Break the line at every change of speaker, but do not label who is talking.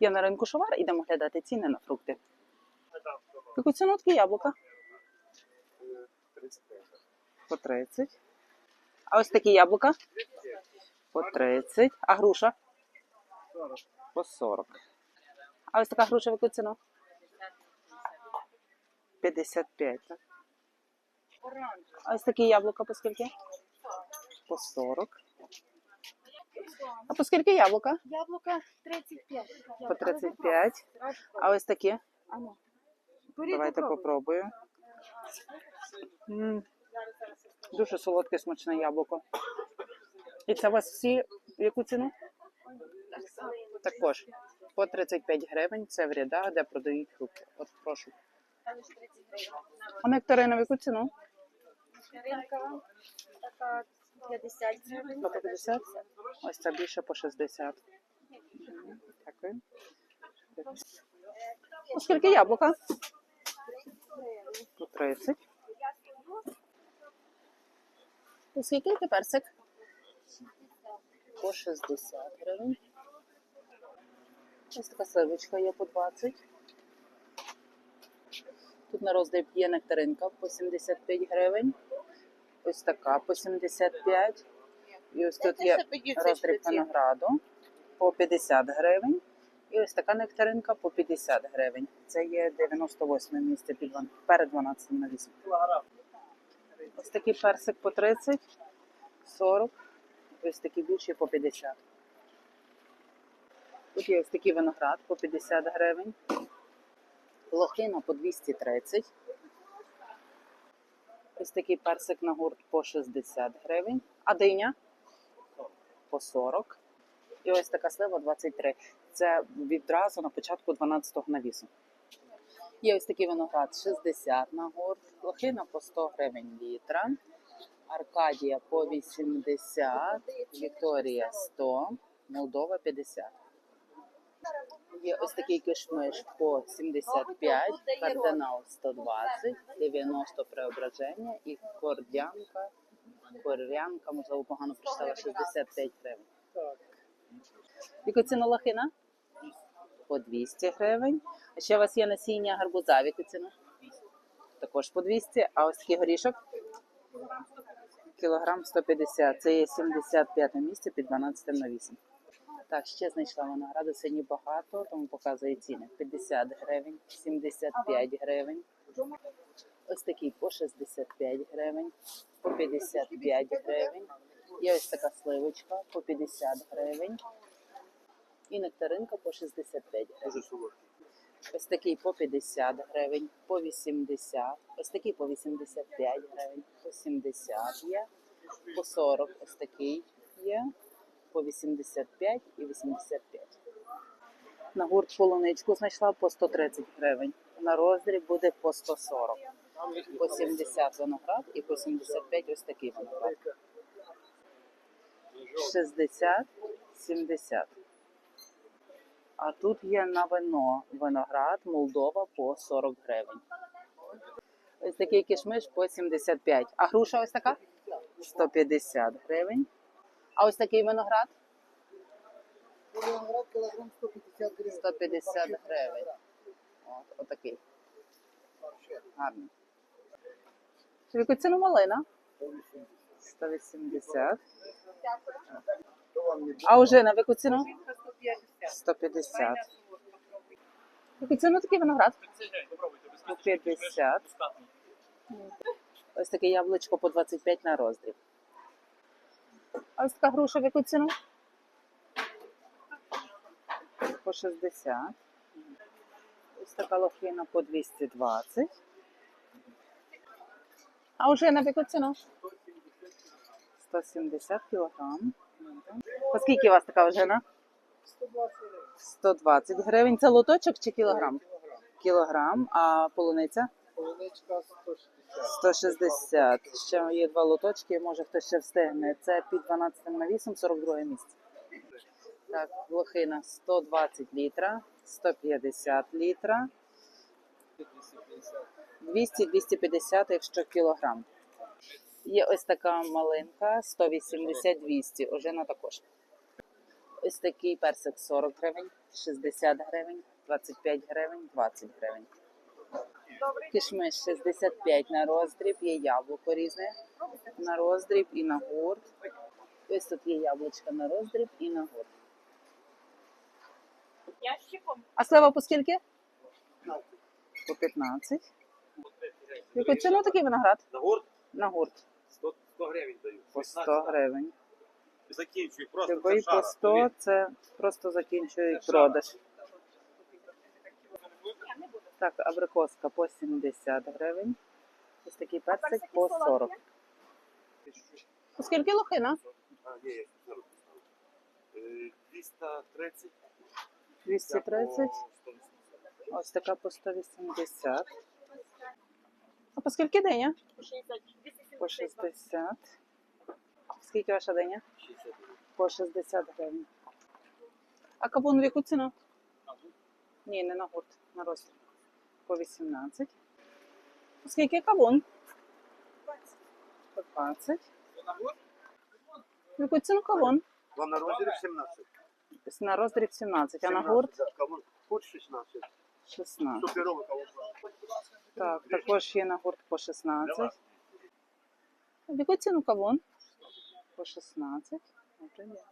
Я на ринку Шовар, ідемо глядати ціни на фрукти. Яку ціну такі яблука? По 30. А ось такі яблука? По 30. А груша? По 40. А ось така груша в яку ціну? 55, так? А ось такі яблука по скільки? По 40. А по скільки яблука?
Яблука 35.
По 35. А ось такі?
Ану.
Давайте попробую. М, Дуже солодке смачне яблуко. І це у вас всі в яку ціну? Також по 35 гривень. Це в рядах, де продають фрукти. От прошу. А нектарина в яку ціну?
Ринка така 50 гривень.
По 50? Ось це більше по 60. Мгм, Дякую. А скільки яблука? По 30. По скільки персик? По 60 гривень. Ось така сливочка є по 20. Тут на роздріб є нектаринка по 75 гривень. Ось така по 75. І ось тут є роздріб винограду по 50 гривень. І ось така нектаринка по 50 гривень. Це є 98 місце під перед 12 на 8. Ось такий персик по 30, 40. Ось такі більші по 50. Тут є ось такий виноград по 50 гривень. Лохина по 230. Ось такий персик на гурт по 60 гривень. А диня по 40. І ось така слива 23. Це відразу на початку 12-го навісу. Є ось такий виноград 60 на гурт, лохина по 100 гривень літра, Аркадія по 80, Вікторія 100, Молдова 50. Є ось такий кишмиш по 75, кардинал 120, 90 преображення і кордянка, кордянка, можливо, погано прочитала, 65 гривень. Яку ціну лохина? По 200 гривень. А ще у вас є насіння гарбуза, в яку ціну? Також по 200. А ось такий горішок? Кілограм 150. Це є 75 місце під 12 на 8. Так, ще знайшла винограду. Сьогодні багато, тому показує ціни. 50 гривень, 75 гривень. Ось такий по 65 гривень, по 55 гривень. Є ось така сливочка по 50 гривень. І нектаринка по 65 гривень. Ось такий по 50 гривень, по 80, ось такий по 85 гривень, по 70 є, по 40 ось такий є, по 85 і 85. На гурт полуничку знайшла по 130 гривень. На роздріб буде по 140. По 70 виноград і по 75 ось такий виноград. 60, 70. А тут є на вино виноград Молдова по 40 гривень. Ось такий кишмиш по 75. А груша ось така? 150 гривень. А ось такий виноград?
Виноград кілограм 150 гривень.
150 гривень. От, отакий. Гарний. Яку ціну малина? 180.
То вам не
А ожина в яку ціну? 150. В яку ціну такий виноград? По 50. Ось таке яблучко по 25 на роздріб. А ось така груша в яку ціну? По 60. Ось така лохина по 220. А ожина в яку ціну? 170 кілограм. По скільки у вас така ожина?
120 гривень.
120 гривень. Це лоточок чи кілограм? Кілограм. А полуниця?
Полуничка 160.
160. Ще є два лоточки, може хтось ще встигне. Це під 12 на 8, 42 місце. Так, лохина 120 літра, 150 літра, 200-250, якщо кілограм. Є ось така малинка 180-200, ожина також. Ось такий персик 40 гривень, 60 гривень, 25 гривень, 20 гривень. Кишмиш 65 на роздріб, є яблуко різне на роздріб і на гурт. Ось тут є яблучка на роздріб і на гурт. А слива по скільки? По 15. Яку ціну такий виноград?
На гурт
На гурт.
100, 100 гривень даю.
По 100 гривень.
Закінчую. Просто
Такий
це
по
шара.
100 це просто закінчують продаж. Так, абрикоска по 70 гривень. Ось такий персик по 40. По скільки лохина?
А, ні, я 40 поставив. Е, 230.
230. Ось така по 180. А по скільки диня?
По 60.
По 60. Скільки ваша диня?
60.
По 60 гривень. А кавун в яку ціну? Ні, не на гурт, на розстріл. По 18. По Скільки кавун? По 20. В яку ціну кавун?
Вам на розмірі 17.
На роздріб 17, а на гурт
Кавун Гурт 16.
16.
Суперовий кавун.
Так, також є на гурт по 16. В яку ціну кавун? По 16. Добре, є.